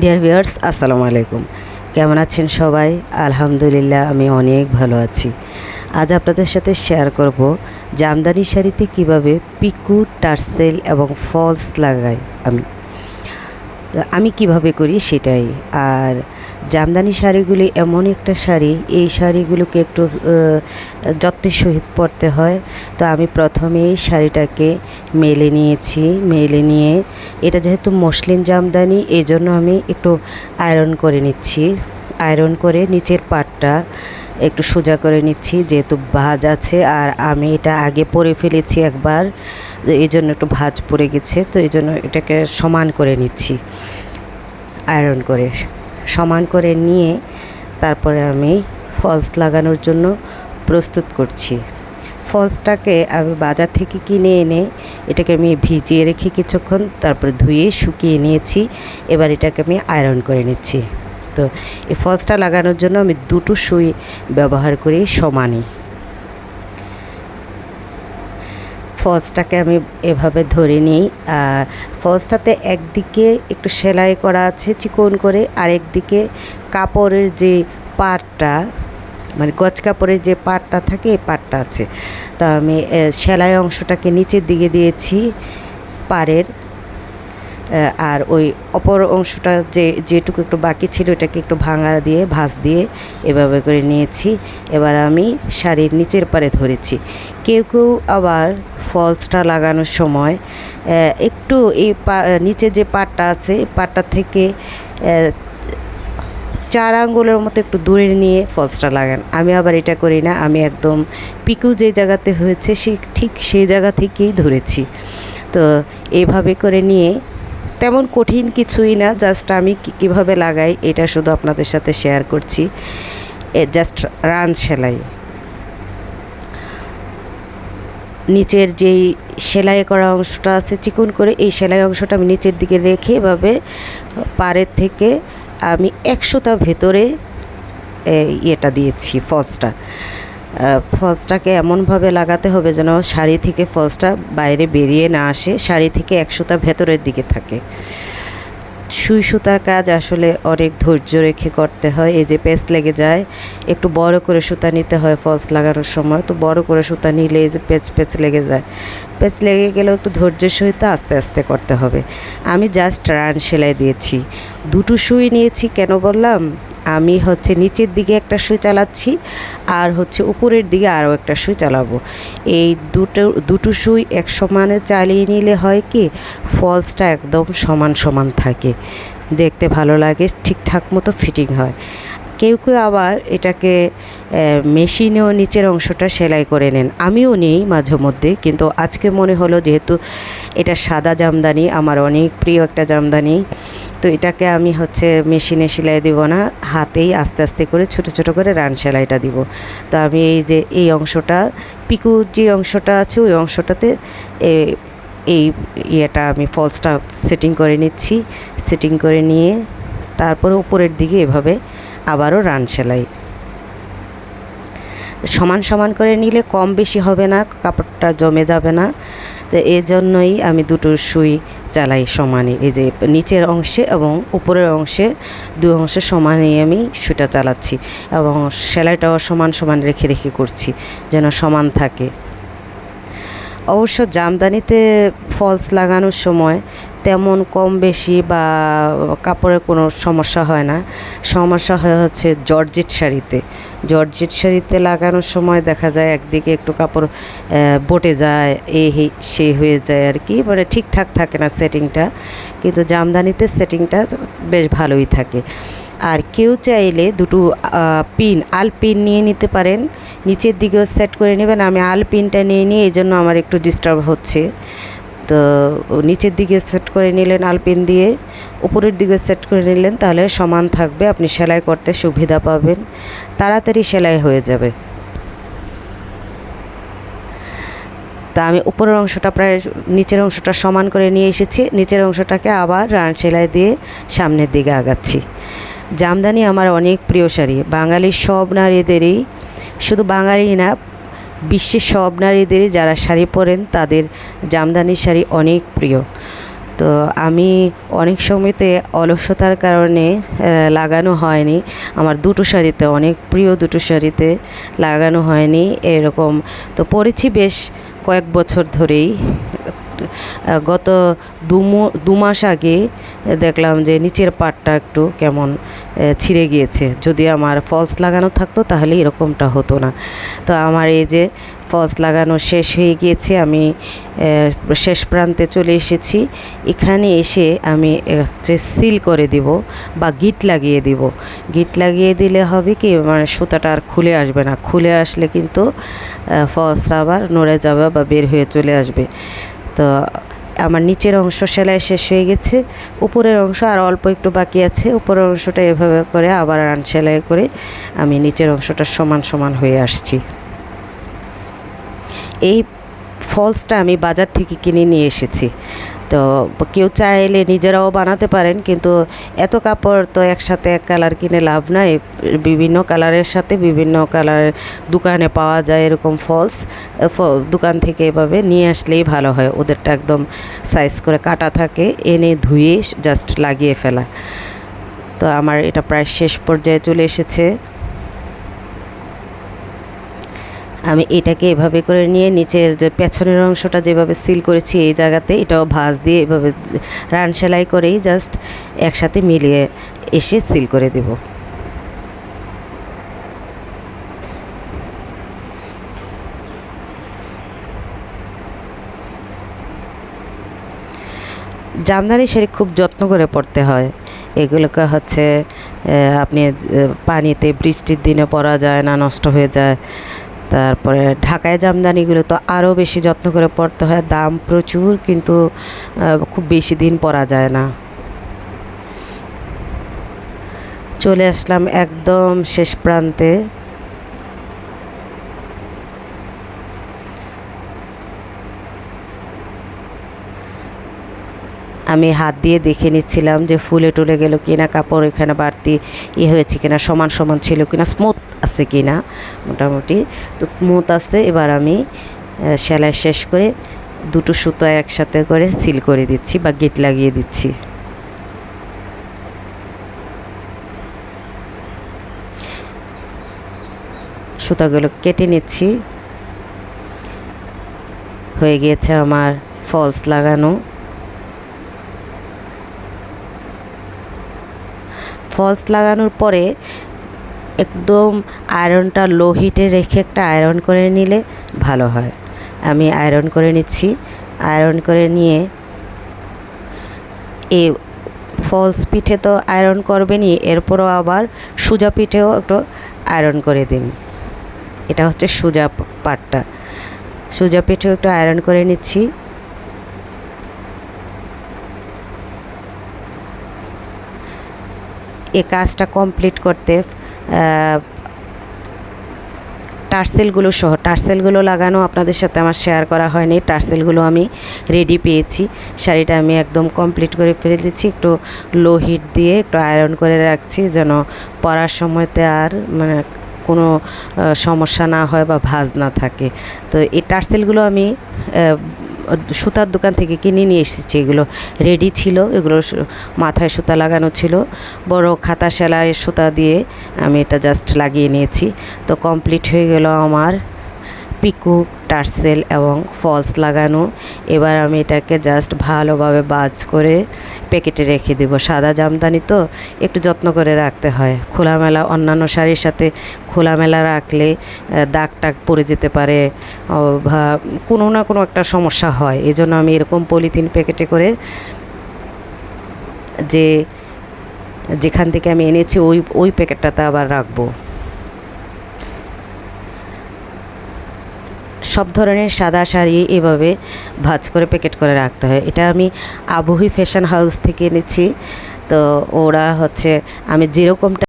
Dear viewers আসসালামু আলাইকুম। কেমন আছেন সবাই? আলহামদুলিল্লাহ, আমি অনেক ভালো আছি। আজ আপনাদের সাথে শেয়ার করব জামদানি শাড়িতে কীভাবে পিকু, টার্সেল এবং ফলস লাগাই আমি। আমি কীভাবে করি সেটাই। আর জামদানি শাড়িগুলি এমন একটা শাড়ি, এই শাড়িগুলোকে একটু যত্নের সহিত পরতে হয়। তো আমি প্রথমেই শাড়িটাকে মেলে নিয়েছি, মেলে নিয়ে এটা যেহেতু মসলিন জামদানি এই জন্য আমি একটু আয়রন করে নিচ্ছি। আয়রন করে নিচের পাটটা একটু সোজা করে নিচ্ছি, যেহেতু ভাজ আছে আর আমি এটা আগে পরে ফেলেছি একবার এই জন্য একটু ভাজ পড়ে গেছে, তো এই জন্য এটাকে সমান করে নিচ্ছি, আয়রন করে। সমান করে নিয়ে তারপরে আমি ফলস লাগানোর জন্য প্রস্তুত করছি। ফলসটাকে আমি বাজার থেকে কিনে এনে এটাকে আমি ভিজিয়ে রেখে কিছুক্ষণ তারপরে ধুয়ে শুকিয়ে নিয়েছি। এবার এটাকে আমি আয়রন করে নিচ্ছি। তো এই ফলসটা লাগানোর জন্য আমি দুটো সুই ব্যবহার করি সমানই ফলসটাকে আমি এভাবে ধরে নিই। ফলসটাতে একদিকে একটু সেলাই করা আছে চিকন করে, আর একদিকে কাপড়ের যে পাটটা মানে গজ কাপড়ের যে পাটটা থাকে, এই পাটটা আছে। তা আমি সেলাই অংশটাকে নিচের দিকে দিয়েছি পাড়ের। আর ওই অপর অংশটা যে, যেটুকু একটু বাকি ছিল, এটাকে একটু ভাঙা দিয়ে, ভাঁজ দিয়ে এভাবে করে নিয়েছি। এবার আমি শাড়ির নিচের পারে ধরেছি। কেউ কেউ আবার ফলসটা লাগানোর সময় একটু এই পা, নিচে যে পাটটা আছে পাটটা থেকে চার আঙ্গুলের মতো একটু দূরে নিয়ে ফলসটা লাগান। আমি আবার এটা করি না, আমি একদম পিকু যে জায়গাতে হয়েছে, সে ঠিক সেই জায়গা থেকেই ধরেছি। তো এইভাবে করে নিয়ে তেমন কঠিন কিছুই না জাস্ট আমি কীভাবে লাগাই এটা শুধু আপনাদের সাথে শেয়ার করছি। এ জাস্ট রান সেলাই। নিচের যেই সেলাই করা অংশটা আছে চিকন করে, এই সেলাই অংশটা আমি নিচের দিকে রেখে এভাবে পাড়ের থেকে আমি একশোটা ভেতরে ইয়েটা দিয়েছি ফলসটা ফলসটাকে এমনভাবে লাগাতে হবে যেন শাড়ি থেকে ফলসটা বাইরে বেরিয়ে না আসে শাড়ি থেকে এক সুতা ভেতরের দিকে থাকে। সুই সুতার কাজ আসলে অনেক ধৈর্য রেখে করতে হয়। এই যে পেস লেগে যায়, একটু বড় করে সুতা নিতে হয় ফলস লাগানোর সময়। তো বড় করে সুতা নিলে এই যে পেচ পেচ লেগে যায়। পেচ লেগে গেলেও একটু ধৈর্যের সহিত আস্তে আস্তে করতে হবে। আমি জাস্ট রান সেলাই দিয়েছি। দুটো সুই নিয়েছি, কেন বললাম? আমি হচ্ছে নিচের দিকে একটা সুই চালাচ্ছি আর হচ্ছে উপরের দিকে আরও একটা সুই চালাবো। এই দুটো দুটো সুই এক সমানে চালিয়ে নিলে হয় কি? ফলসটা একদম সমান সমান থাকে। দেখতে ভালো লাগে, ঠিকঠাক মতো ফিটিং হয়। কেউ কেউ আবার এটাকে মেশিনেও নিচের অংশটা সেলাই করে নেন। আমিও নেই মাঝে মধ্যে, কিন্তু আজকে মনে হলো যেহেতু এটা সাদা জামদানি, আমার অনেক প্রিয় একটা জামদানি, তো এটাকে আমি হচ্ছে মেশিনে সেলাই দিব না, হাতেই আস্তে আস্তে করে ছোট ছোট করে রান সেলাইটা দিব। তো আমি এই যে, এই অংশটা, পিকু যে অংশটা আছে, ওই অংশটাতে এই ইয়েটা আমি ফলসটা সেটিং করে নিচ্ছি সেটিং করে নিয়ে, তারপরে উপরের দিকে এভাবে আবারও রান সেলাই। সমান সমান করে নিলে কম বেশি হবে না, কাপড়টা জমে যাবে না। তো এই জন্যই আমি দুটো সুই চালাই সমানে। এই যে নিচের অংশে এবং উপরের অংশে দু অংশে সমানে আমি সুইটা চালাচ্ছি এবং সেলাইটাও সমান সমান রেখে রেখে করছি যেন সমান থাকে। অবশ্য জামদানিতে ফলস লাগানোর সময় তেমন কম বেশি বা কাপড়ের কোনো সমস্যা হয় না। সমস্যা হয় হচ্ছে জর্জেট শাড়িতে। জর্জেট শাড়িতে লাগানোর সময় দেখা যায় একদিকে একটু কাপড় বটে যায়, এ সেই হয়ে যায় আর কি। মানে ঠিকঠাক থাকে না সেটিংটা। কিন্তু জামদানিতে সেটিংটা বেশ ভালোই থাকে। আর কেউ চাইলে দুটো পিন, আল পিন নিয়ে নিতে পারেন। নিচের দিকেও সেট করে নেবেন। আমি আল পিনটা নিয়ে নিই এই জন্য আমার একটু ডিস্টার্ব হচ্ছে। তো নিচের দিকে সেট করে নিলেন আলপিন দিয়ে, উপরের দিকে সেট করে নিলেন, তাহলে সমান থাকবে, আপনি সেলাই করতে সুবিধা পাবেন, তাড়াতাড়ি সেলাই হয়ে যাবে। তা আমি উপরের অংশটা প্রায় নিচের অংশটা সমান করে নিয়ে এসেছি, নিচের অংশটাকে আবার রান সেলাই দিয়ে সামনের দিকে আগাচ্ছি। জামদানি আমার অনেক প্রিয় শাড়ি, বাঙালির সব নারীদেরই, শুধু বাঙালি না বিশ্বের সব নারীদের যারা শাড়ি পরেন, তাদের জামদানি শাড়ি অনেক প্রিয়। তো আমি অনেক সময়তে অলসতার কারণে লাগানো হয়নি। আমার দুটো শাড়িতে, অনেক প্রিয় দুটো শাড়িতে লাগানো হয়নি এরকম। তো পরেছি বেশ কয়েক বছর ধরেই। গত দু মাস আগে দেখলাম যে নিচের পাটটা একটু কেমন ছিঁড়ে গিয়েছে। যদি আমার ফলস লাগানো থাকতো তাহলে এরকমটা হতো না। তো আমার এই যে ফলস লাগানো শেষ হয়ে গিয়েছে, আমি শেষ প্রান্তে চলে এসেছি। এখানে এসে আমি সিল করে দিব বা গিট লাগিয়ে দিব। গিট লাগিয়ে দিলে হবে কি মানে সুতাটা আর খুলে আসবে না। খুলে আসলে কিন্তু ফলসটা আবার নড়ে যাবে বা বের হয়ে চলে আসবে। তো আমার নিচের অংশ সেলাই শেষ হয়ে গেছে, উপরের অংশ আর অল্প একটু বাকি আছে, উপরের অংশটা এভাবে করে আবার রান সেলাই করে আমি নিচের অংশটা সমান সমান হয়ে আসছি। এই ফলসটা আমি বাজার থেকে কিনে নিয়ে এসেছি। তো কেউ চাইলে নিজেরাও বানাতে পারেন, কিন্তু এত কাপড় তো একসাথে এক কালার কিনে লাভ নাই। বিভিন্ন কালারের সাথে বিভিন্ন কালারের দোকানে পাওয়া যায় এরকম ফলস। দোকান থেকে এভাবে নিয়ে আসলেই ভালো হয়। ওদেরটা একদম সাইজ করে কাটা থাকে, এনে ধুয়ে জাস্ট লাগিয়ে ফেলা। তো আমার এটা প্রায় শেষ পর্যায়ে চলে এসেছে। আমি এটাকে এভাবে করে নিয়ে নিচের যে পেছনের অংশটা যেভাবে সিল করেছি এই জায়গাতে, এটাও ভাঁজ দিয়ে এভাবে রান সেলাই করেই জাস্ট একসাথে মিলিয়ে এসে সিল করে দেব। জামদানি শাড়ি খুব যত্ন করে পরতে হয়। এগুলোকে হচ্ছে আপনি পানিতে বৃষ্টির দিনে পরা যায় না, নষ্ট হয়ে যায়। তারপরে ঢাকায় জামদানিগুলো তো আরও বেশি যত্ন করে পরতে হয়, দাম প্রচুর কিন্তু খুব বেশি দিন পরা যায় না। চলে আসলাম একদম শেষ প্রান্তে। আমি হাত দিয়ে দেখে নিচ্ছিলাম যে ফুলে টুলে গেল কিনা, কাপড় এখানে বাড়তি ইয়ে হয়েছে কিনা, সমান সমান ছিল কিনা স্মুথ আছে কিনা মোটামুটি। তো স্মুথ আছে, এবার আমি সেলাই শেষ করে দুটো সুতো একসাথে করে সিল করে দিচ্ছি বা গিট লাগিয়ে দিচ্ছি। সুতাগুলো কেটে নিচ্ছি। হয়ে গিয়েছে আমার ফলস লাগানো। ফলস লাগানোর পরে একদম আয়রনটা লো হিটে রেখে একটা আয়রন করে নিলে ভালো হয়। আমি আয়রন করে নিচ্ছি। আয়রন করে নিয়ে এ ফলস পিঠে তো আয়রন করবেনই, এরপরও আবার সুজা পিঠেও একটু আয়রন করে দিন। এটা হচ্ছে সুজা পাটটা। সুজা পিঠেও একটু আয়রন করে নিচ্ছি। এ কাজটা কমপ্লিট করতে টার্সেলগুলো সহ টার্সেলগুলো লাগানো আপনাদের সাথে আমার শেয়ার করা হয়নি। টার্সেলগুলো আমি রেডি পেয়েছি। শাড়িটা আমি একদম কমপ্লিট করে ফেলে দিচ্ছি। একটু লো হিট দিয়ে একটু আয়রন করে রাখছি যেন পরার সময়তে আর মানে কোনো সমস্যা না হয় বা ভাঁজ না থাকে। তো এই টার্সেলগুলো আমি সুতার দোকান থেকে কিনে নিয়ে এসেছি। এগুলো রেডি ছিল, এগুলো মাথায় সুতা লাগানো ছিল। বড় খাতা সেলাইয়ের সুতা দিয়ে আমি এটা জাস্ট লাগিয়ে নিয়েছি। তো কমপ্লিট হয়ে গেল আমার পিকু, টার্সেল এবং ফলস লাগানো। এবার আমি এটাকে জাস্ট ভালোভাবে বাজ করে প্যাকেটে রেখে দেব। সাদা জামদানি তো একটু যত্ন করে রাখতে হয়। খোলামেলা অন্যান্য শাড়ির সাথে খোলামেলা রাখলে দাগ টাগ পড়ে যেতে পারে বা কোনো না কোনো একটা সমস্যা হয়। এই জন্য আমি এরকম পলিথিন প্যাকেটে করে যে, যেখান থেকে আমি এনেছি, ওই ওই প্যাকেটটাতে আবার রাখব। সব ধরনের সাদা শাড়ি এভাবে ভাজ করে প্যাকেট করে রাখতে হয়। এটা আমি আবহি ফ্যাশন হাউস থেকে এনেছি। তো ওরা হচ্ছে, আমি যেরকমটা